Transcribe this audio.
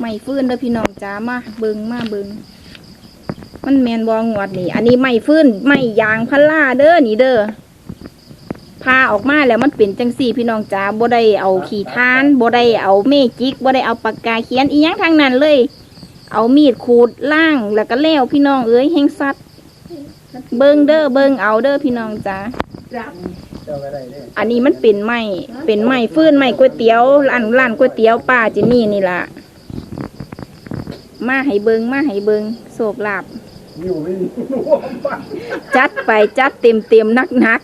ไม่ฟื้นเด้อพี่น้องจ้ามาเบิงมาเบิงมันแมนบองวดนี่ อันนี้ไม่ฟื้นไม่ยางพาราเด้อนี่เด้อพาออกมาแล้วมันเป็นจังสี่ พี่น้องจ้าบ่ได้เอาขี่ทานบ่ได้เอาเมจิกบ่ได้เอาปากกาเขียนอีหยังทางนั้นเลย เอามีดขูดล่างแล้วก็แล้วพี่น้องเอ้ยแห้งสัตว์เบิงเด้อเบิงเอาเด้อพี่น้องจ้าอันนี้มันเป็นไม้เป็นไม้ฟื้นไม้ก๋วยเตี๋ยวร้านร้านก๋วยเตี๋ยวป้าจินี่นี่ล่ะ มาให้เบิงมาให้เบิงโศกลาบอยู่ไม่มีจัดไปจัดเต็มเต็มนักนัก